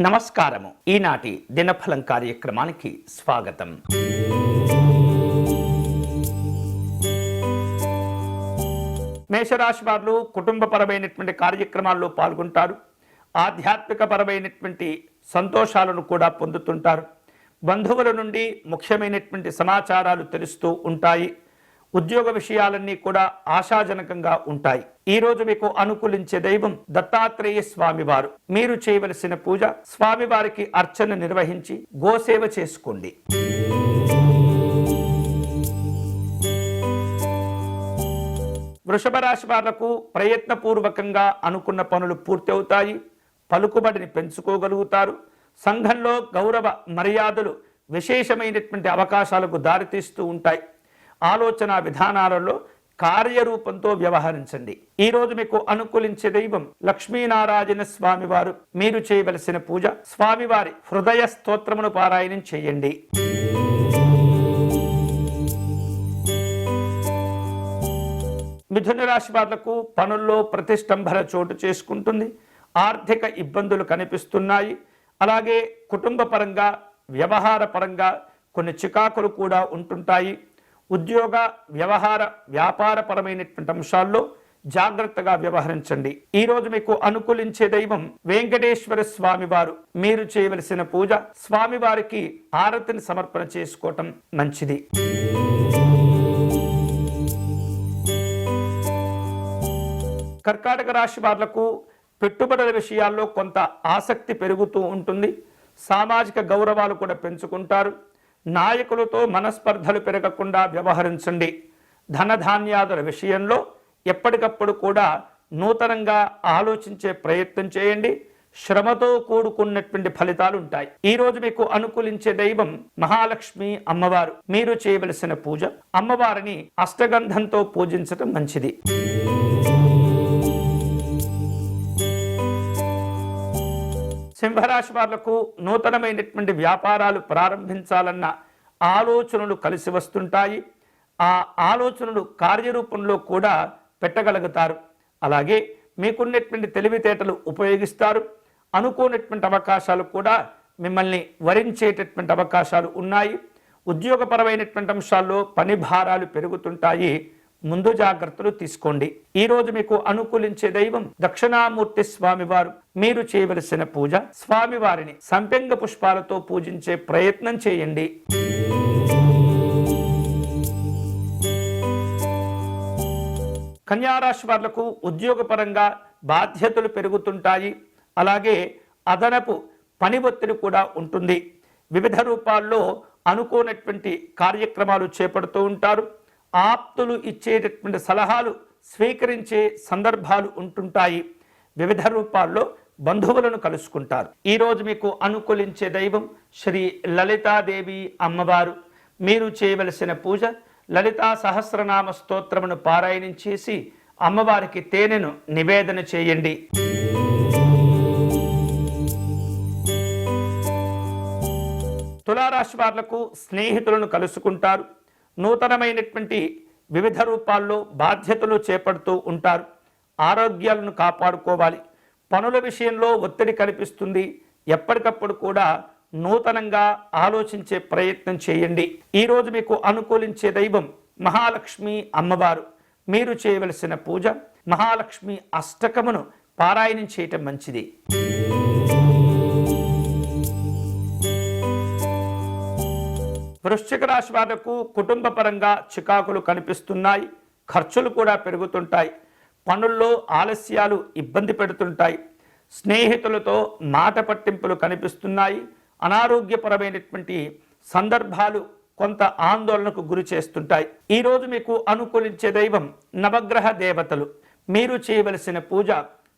నమస్కారము. ఈనాటి దినఫలం కార్యక్రమానికి స్వాగతం. మేషరాశి వారు కుటుంబపరమైనటువంటి కార్యక్రమాల్లో పాల్గొంటారు. ఆధ్యాత్మికపరమైనటువంటి సంతోషాలను కూడా పొందుతుంటారు. బంధువుల నుండి ముఖ్యమైనటువంటి సమాచారాలు తెలుస్తూ ఉంటాయి. ఉద్యోగ విషయాలన్నీ కూడా ఆశాజనకంగా ఉంటాయి. ఈ రోజు మీకు అనుకూలించే దైవం దత్తాత్రేయ స్వామివారు. మీరు చేయవలసిన పూజ స్వామివారికి అర్చన నిర్వహించి గోసేవ చేసుకోండి. వృషభ రాశి వాళ్ళకు ప్రయత్నపూర్వకంగా అనుకున్న పనులు పూర్తి అవుతాయి పలుకుబడిని పెంచుకోగలుగుతారు. సంఘంలో గౌరవ మర్యాదలు విశేషమైనటువంటి అవకాశాలకు దారితీస్తూ ఉంటాయి. ఆలోచన విధానాలలో కార్యరూపంతో వ్యవహరించండి. ఈ రోజు మీకు అనుకూలించే దైవం లక్ష్మీనారాయణ స్వామివారు. మీరు చేయవలసిన పూజ స్వామివారి హృదయ స్తోత్రమును పారాయణం చేయండి. మిథున రాశి వాళ్ళకు పనుల్లో ప్రతిష్టంభన చోటు చేసుకుంటుంది. ఆర్థిక ఇబ్బందులు కనిపిస్తున్నాయి. అలాగే కుటుంబ పరంగా వ్యవహార పరంగా కొన్ని చికాకులు కూడా ఉంటుంటాయి. ఉద్యోగ వ్యవహార వ్యాపారపరమైనటువంటి అంశాల్లో జాగ్రత్తగా వ్యవహరించండి. ఈ రోజు మీకు అనుకూలించే దైవం వెంకటేశ్వర స్వామివారు. మీరు చేయవలసిన పూజ స్వామివారికి హారతిని సమర్పణ చేసుకోవటం మంచిది. కర్కాటక రాశి వాళ్ళకు పెట్టుబడుల విషయాల్లో కొంత ఆసక్తి పెరుగుతూ ఉంటుంది. సామాజిక గౌరవాలు కూడా పెంచుకుంటారు. నాయకులతో మనస్పర్ధలు పెరగకుండా వ్యవహరించండి. ధనధాన్యాదుల విషయంలో ఎప్పటికప్పుడు కూడా నూతనంగా ఆలోచించే ప్రయత్నం చేయండి. శ్రమతో కూడుకున్నటువంటి ఫలితాలు ఉంటాయి ఈ రోజు మీకు అనుకూలించే దైవం మహాలక్ష్మి అమ్మవారు. మీరు చేయవలసిన పూజ అమ్మవారిని అష్టగంధంతో పూజించడం మంచిది. సింహరాశి వాళ్ళకు నూతనమైనటువంటి వ్యాపారాలు ప్రారంభించాలన్న ఆలోచనలు కలిసి వస్తుంటాయి. ఆ ఆలోచనలు కార్యరూపంలో కూడా పెట్టగలుగుతారు. అలాగే మీకున్నటువంటి తెలివితేటలు ఉపయోగిస్తారు. అనుకోనటువంటి అవకాశాలు కూడా మిమ్మల్ని వరించేటటువంటి అవకాశాలు ఉన్నాయి. ఉద్యోగపరమైనటువంటి అంశాల్లో పని భారాలు పెరుగుతుంటాయి. ముందు జాగ్రత్తలు తీసుకోండి. ఈరోజు మీకు అనుకూలించే దైవం దక్షిణామూర్తి స్వామివారు. మీరు చేయవలసిన పూజ స్వామివారిని సంపెంగ పుష్పాలతో పూజించే ప్రయత్నం చేయండి. కన్యారాశి వాళ్ళకు ఉద్యోగపరంగా బాధ్యతలు పెరుగుతుంటాయి. అలాగే అదనపు పని ఒత్తిడి కూడా ఉంటుంది. వివిధ రూపాల్లో అనుకోనటువంటి కార్యక్రమాలు చేపడుతూ ఉంటారు. ఆప్తులు ఇచ్చేటటువంటి సలహాలు స్వీకరించే సందర్భాలు ఉంటుంటాయి. వివిధ రూపాల్లో బంధువులను కలుసుకుంటారు. ఈరోజు మీకు అనుకూలించే దైవం శ్రీ లలితాదేవి అమ్మవారు. మీరు చేయవలసిన పూజ లలితా సహస్రనామ స్తోత్రమును పారాయణం చేసి అమ్మవారికి తేనెను నివేదన చేయండి. తులారాశి వారులకు స్నేహితులను కలుసుకుంటారు. నూతనమైనటువంటి వివిధ రూపాల్లో బాధ్యతలు చేపడుతూ ఉంటారు. ఆరోగ్యాలను కాపాడుకోవాలి. పనుల విషయంలో ఒత్తిడి కనిపిస్తుంది. ఎప్పటికప్పుడు కూడా నూతనంగా ఆలోచించే ప్రయత్నం చేయండి. ఈరోజు మీకు అనుకూలించే దైవం మహాలక్ష్మి అమ్మవారు. మీరు చేయవలసిన పూజ మహాలక్ష్మి అష్టకమును పారాయణం చేయటం మంచిది. వృశ్చిక రాశి వాళ్ళకు కుటుంబ పరంగా చికాకులు కనిపిస్తున్నాయి ఖర్చులు కూడా పెరుగుతుంటాయి పనుల్లో ఆలస్యాలు ఇబ్బంది పెడుతుంటాయి స్నేహితులతో మాట పట్టింపులు కనిపిస్తున్నాయి అనారోగ్యపరమైనటువంటి సందర్భాలు కొంత ఆందోళనకు గురి చేస్తుంటాయి. ఈరోజు మీకు అనుకూలించే దైవం నవగ్రహ దేవతలు. మీరు చేయవలసిన పూజ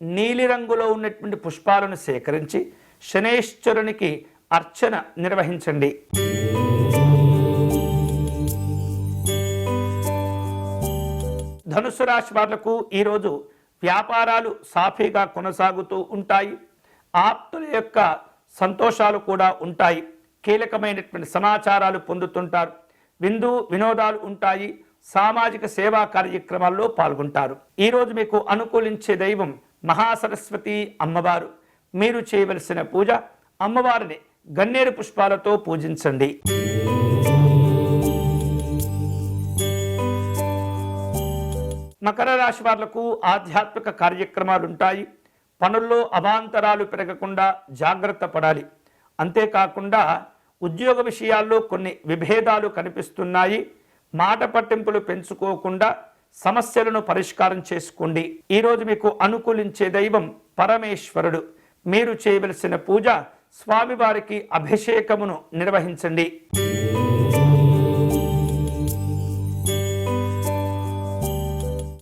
నీలిరంగులో ఉన్నటువంటి పుష్పాలను సేకరించి శనేశ్వరునికి అర్చన నిర్వహించండి. ధనుసు రాశి వాళ్ళకు ఈరోజు వ్యాపారాలు సాఫీగా కొనసాగుతూ ఉంటాయి. ఆప్తుల యొక్క సంతోషాలు కూడా ఉంటాయి. కీలకమైనటువంటి సమాచారాలు పొందుతుంటారు. విందు వినోదాలు ఉంటాయి. సామాజిక సేవా కార్యక్రమాల్లో పాల్గొంటారు. ఈరోజు మీకు అనుకూలించే దైవం మహాసరస్వతి అమ్మవారు. మీరు చేయవలసిన పూజ అమ్మవారిని గన్నేరు పుష్పాలతో పూజించండి. మకర రాశి వాళ్ళకు ఆధ్యాత్మిక కార్యక్రమాలు ఉంటాయి పనుల్లో అవాంతరాలు పెరగకుండా జాగ్రత్త పడాలి. అంతేకాకుండా ఉద్యోగ విషయాల్లో కొన్ని విభేదాలు కనిపిస్తున్నాయి. మాట పట్టింపులు పెంచుకోకుండా సమస్యలను పరిష్కారం చేసుకోండి. ఈరోజు మీకు అనుకూలించే దైవం పరమేశ్వరుడు. మీరు చేయవలసిన పూజ స్వామివారికి అభిషేకమును నిర్వహించండి.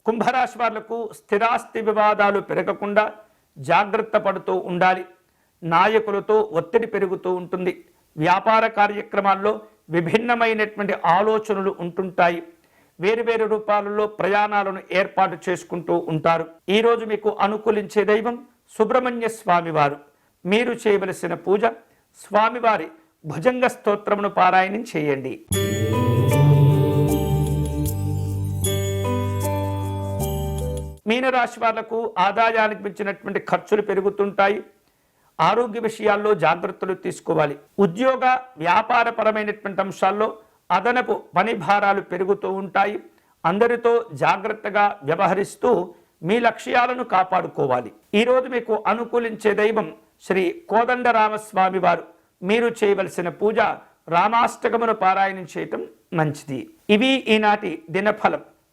కుంభరాశి వాళ్ళకు స్థిరాస్తి వివాదాలు పెరగకుండా జాగ్రత్త పడుతూ ఉండాలి. నాయకులతో ఒత్తిడి పెరుగుతూ ఉంటుంది. వ్యాపార కార్యక్రమాల్లో విభిన్నమైనటువంటి ఆలోచనలు ఉంటుంటాయి. వేరువేరు రూపాలలో ప్రయాణాలను ఏర్పాటు చేసుకుంటూ ఉంటారు. ఈరోజు మీకు అనుకూలించే దైవం సుబ్రహ్మణ్య స్వామివారు. మీరు చేయవలసిన పూజ స్వామివారి భుజంగ స్తోత్రమును పారాయణం చేయండి. మీనరాశి వాళ్ళకు ఆదాయానికి మించినటువంటి ఖర్చులు పెరుగుతుంటాయి. ఆరోగ్య విషయాల్లో జాగ్రత్తలు తీసుకోవాలి. ఉద్యోగ వ్యాపారపరమైనటువంటి అంశాల్లో అదనపు పని భారాలు పెరుగుతూ ఉంటాయి. అందరితో జాగ్రత్తగా వ్యవహరిస్తూ మీ లక్ష్యాలను కాపాడుకోవాలి. ఈరోజు మీకు అనుకూలించే దైవం శ్రీ కోదండరామస్వామి వారు. మీరు చేయవలసిన పూజ రామాష్టకమును పారాయణం చేయటం మంచిది. ఇవి ఈనాటి దినఫలం.